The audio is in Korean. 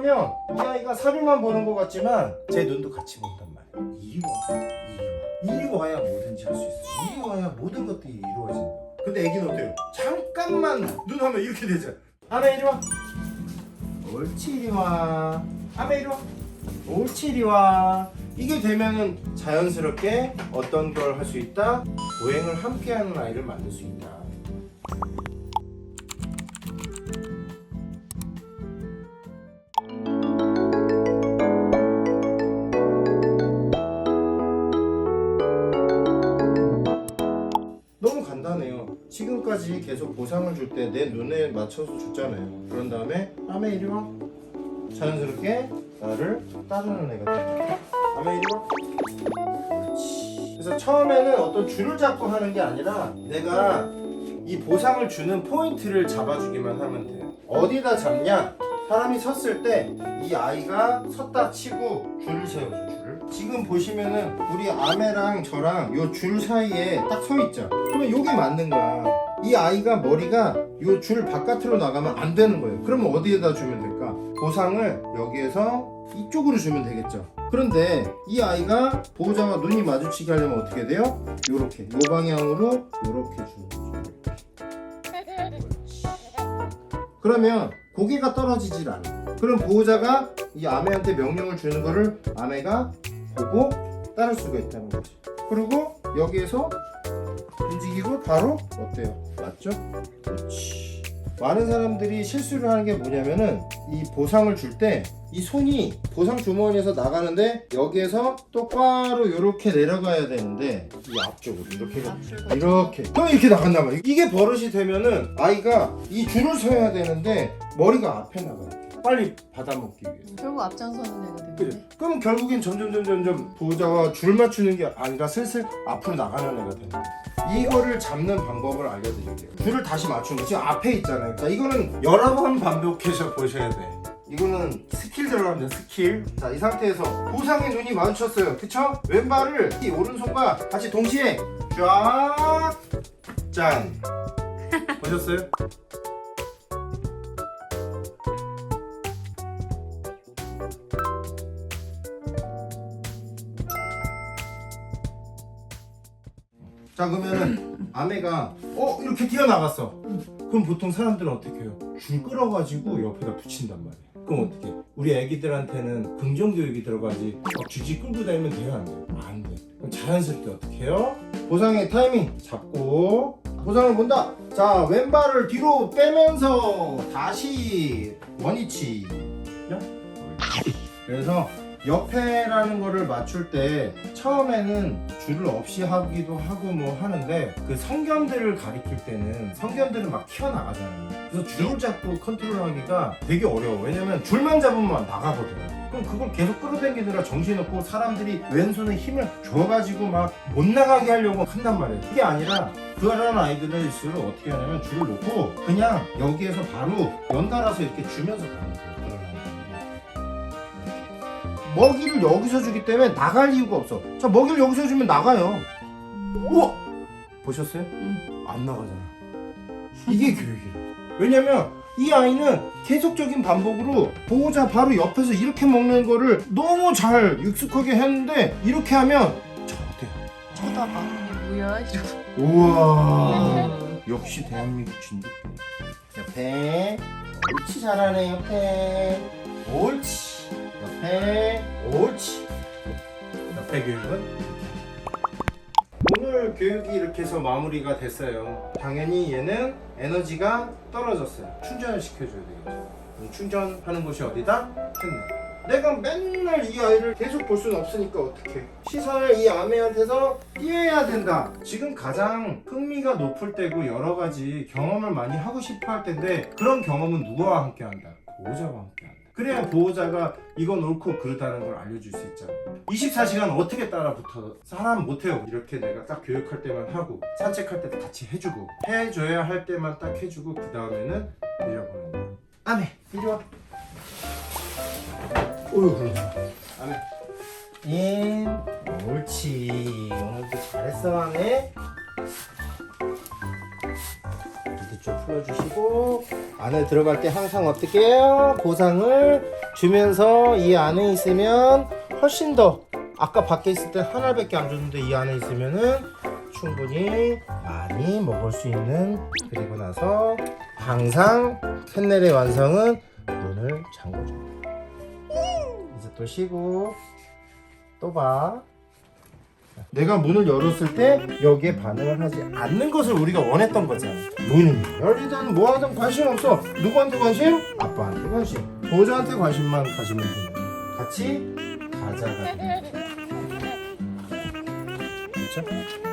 그러면 이 아이가 사료만 보는 것 같지만 제 눈도 같이 본단 말이에요. 이리 와, 이리 와. 이리 와야 뭐든지 할 수 있어. 이리 와야 모든 것들이 이루어진다. 근데 애기는 어때요? 잠깐만 눈 하면 이렇게 되잖아. 아메 이리 와. 옳지 이리 와. 아메 이리 와. 옳지 이리 와. 이게 되면은 자연스럽게 어떤 걸 할 수 있다? 보행을 함께하는 아이를 만들 수 있다. 지금까지 계속 보상을 줄 때 내 눈에 맞춰서 줬잖아요. 그런 다음에 아메 이리 와. 자연스럽게 나를 따르는 애가 됩니다. 아메 이리 와. 그래서 처음에는 어떤 줄을 잡고 하는 게 아니라 내가 이 보상을 주는 포인트를 잡아주기만 하면 돼요. 어디다 잡냐? 사람이 섰을 때 이 아이가 섰다 치고 줄을 세워줘. 지금 보시면은 우리 아메랑 저랑 요 줄 사이에 딱 서 있죠. 그러면 여기 맞는 거야. 이 아이가 머리가 요 줄 바깥으로 나가면 안 되는 거예요. 그러면 어디에다 주면 될까? 보상을 여기에서 이쪽으로 주면 되겠죠. 그런데 이 아이가 보호자와 눈이 마주치게 하려면 어떻게 돼요? 요렇게 요 방향으로 요렇게 주는 거죠. 그러면 고개가 떨어지질 않아. 그럼 보호자가 이 아메한테 명령을 주는 거를 아메가 보고 따를 수가 있다는 거지. 그리고 여기에서 움직이고 바로 어때요? 맞죠? 그렇지. 많은 사람들이 실수를 하는 게 뭐냐면은 이 보상을 줄 때 이 손이 보상 주머니에서 나가는데 여기에서 똑바로 이렇게 내려가야 되는데 이 앞쪽으로 이렇게 가- 이렇게 또 이렇게 나간단 말이야 이게 버릇이 되면은 아이가 이 줄을 서야 되는데 머리가 앞에 나가요 빨리 받아먹기 위해서 결국 앞장서는 애가 되겠네. 그래. 그럼 결국엔 점점 점점 점 보호자가 줄 맞추는 게 아니라 슬슬 앞으로 나가는 애가 되는 거야. 이거를 잡는 방법을 알려드릴게요. 줄을 다시 맞추는 거 지금 앞에 있잖아요. 자, 이거는 여러 번 반복해서 보셔야 돼. 이거는 스킬 들어갑니다. 스킬. 자, 이 상태에서 보상의 눈이 마주쳤어요. 그쵸? 왼발을 이 오른손과 같이 동시에 쫙 짠. 보셨어요? 자 그러면은 아내가 어 이렇게 뛰어나갔어 그럼 보통 사람들은 어떻게 해요? 줄 끌어가지고 옆에다 붙인단 말이에요 그럼 어떻게 해? 우리 애기들한테는 긍정교육이 들어가지 막 줄지 끌고 다니면 돼요 안 돼요? 안 돼. 그럼 자연스럽게 어떻게 해요? 보상의 타이밍 잡고 보상을 본다 자 왼발을 뒤로 빼면서 다시 원위치 야? 그래서 옆에라는 거를 맞출 때 처음에는 줄을 없이 하기도 하고 뭐 하는데 그 성견들을 가리킬 때는 성견들은 막 튀어나가잖아요. 그래서 줄을 잡고 컨트롤하기가 되게 어려워. 왜냐면 줄만 잡으면 나가거든. 그럼 그걸 계속 끌어당기느라 정신없고 사람들이 왼손에 힘을 줘가지고 막 못 나가게 하려고 한단 말이에요. 그게 아니라 그런 아이들일수록 어떻게 하냐면 줄을 놓고 그냥 여기에서 바로 연달아서 이렇게 주면서 가는 거예요. 먹이를 여기서 주기 때문에 나갈 이유가 없어. 자, 먹이를 여기서 주면 나가요. 우와! 보셨어요? 응. 안 나가잖아. 이게 교육이에요. 왜냐면 이 아이는 계속적인 반복으로 보호자 바로 옆에서 이렇게 먹는 거를 너무 잘 익숙하게 했는데 이렇게 하면 자, 어때요? 쳐다봐. 이게 뭐야? 우와. 역시 대한민국 진돗개. 옆에 옳지 잘하네 옆에 옳지 옆에 옳지 옆에 교육은 오늘 교육이 이렇게 해서 마무리가 됐어요. 당연히 얘는 에너지가 떨어졌어요. 충전을 시켜줘야 되겠죠. 충전하는 곳이 어디다? 캔나 내가 맨날 이 아이를 계속 볼 수는 없으니까 어떡해. 시선을 이 아메한테서 띄어야 된다. 지금 가장 흥미가 높을 때고 여러 가지 경험을 많이 하고 싶어 할 텐데 그런 경험은 누구와 함께 한다? 보호자와 함께 한다 그래야 보호자가 이건 옳고 그르다는 걸 알려줄 수 있잖아요. 24시간 어떻게 따라 붙어 사람 못해요? 이렇게 내가 딱 교육할 때만 하고 산책할 때도 같이 해주고 해줘야 할 때만 딱 해주고 그 다음에는 내려보는 거야 아메 이리 와. 어휴 그러네. 아메. 인 옳지. 오늘도 잘했어 아메. 밑에 좀 풀어주시고 안에 들어갈 때 항상 어떻게 해요? 보상을 주면서 이 안에 있으면 훨씬 더 아까 밖에 있을 때 하나밖에 안 줬는데 이 안에 있으면은 충분히 많이 먹을 수 있는 그리고 나서 항상 캔넬의 완성은 눈을 잠궈줍니다. 이제 또 쉬고 또 봐. 내가 문을 열었을 때 여기에 반응을 하지 않는 것을 우리가 원했던 거잖아. 문이 열리든 뭐하든 관심 없어. 누구한테 관심? 아빠한테 관심. 보호자한테 관심만 가지면 돼. 같이 가자가 돼. 그렇죠?